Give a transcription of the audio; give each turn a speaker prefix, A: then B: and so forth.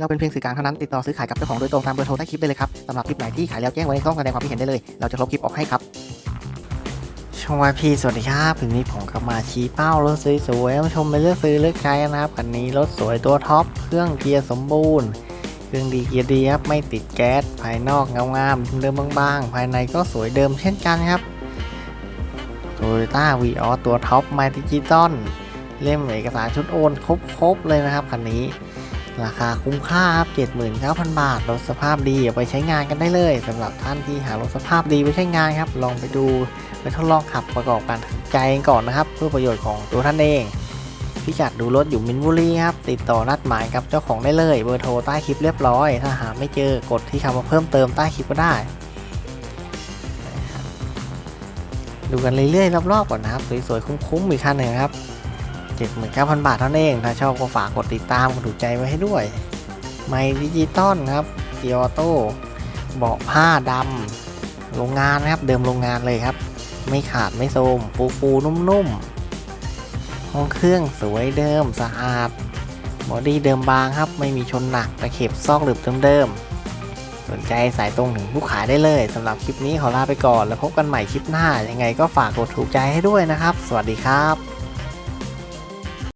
A: เราเป็นเพียงสื่อกลางเท่านั้นติดต่อซื้อขายกับเจ้าของโดยตรงตามเบอร์โทรใต้คลิปได้เลยครับสำหรับคลิปไหนที่ขายแล้วแจ้งไว้ในช่องแสดงความคิดเห็นได้เลย เราจะลบคลิปออกให้ครับช่องวายพีสวัสดีครับถึงนี้ผมก็มาชี้เป้ารถสวยๆมาชมไปเลือกซื้อเลือกใช้นะครับคันนี้รถสวยตัวท็อปเครื่องเกียร์สมบูรณ์เครื่องดีเกียร์ดีครับไม่ติดแก๊สภายนอกเงางามเดิมบางๆ ภายในก็สวยเดิมเช่นกันครับ Toyota v ีออตัวท็อปไมดิจิตอลเล่มเอกสารชุดโอนครบๆเลยนะครับคันนี้ ราคาคุ้มค่าครับ79,000 บาท รถสภาพดีเอาไปใช้งานกันได้เลยสำหรับท่านที่หารถสภาพดีไปใช้งานครับ ลองไปดูไปทดลองขับประกอบการตัดสินใจกันก่อนนะครับ เพื่อประโยชน์ของตัวท่านเองพิกัดดูรถอยู่มินบุรีครับ ติดต่อนัดหมายกับเจ้าของได้เลย เบอร์โทรใต้คลิปเรียบร้อย ถ้าหาไม่เจอกดที่คำว่าเพิ่มเติมใต้คลิปก็ได้ ดูกันเรื่อยๆรอบๆก่อนนะครับ สวยๆ คุ้มๆอีกคันหนึ่งครับ 79,000 บาทเท่านั้นเอง ถ้าชอบก็ฝากกดติดตามกดถูกใจไว้ให้ด้วย ไมดิจิตอลครับเกียร์ออโต้เบาะผ้าดำโรงงานนะครับเดิมโรงงานเลยครับ ไม่ขาดไม่โทมฟูฟูนุ่มๆ ห้องเครื่องสวยเดิมสะอาดบอดี้เดิมบางครับ ไม่มีชนหนักตะเข็บซอกหลืบเดิมๆสนใจสายตรงถึงผู้ขายได้เลยสำหรับคลิปนี้ขอลาไปก่อน แล้วพบกันใหม่คลิปหน้า ยังไงก็ฝากกดถูกใจให้ด้วยนะครับ สวัสดีครับ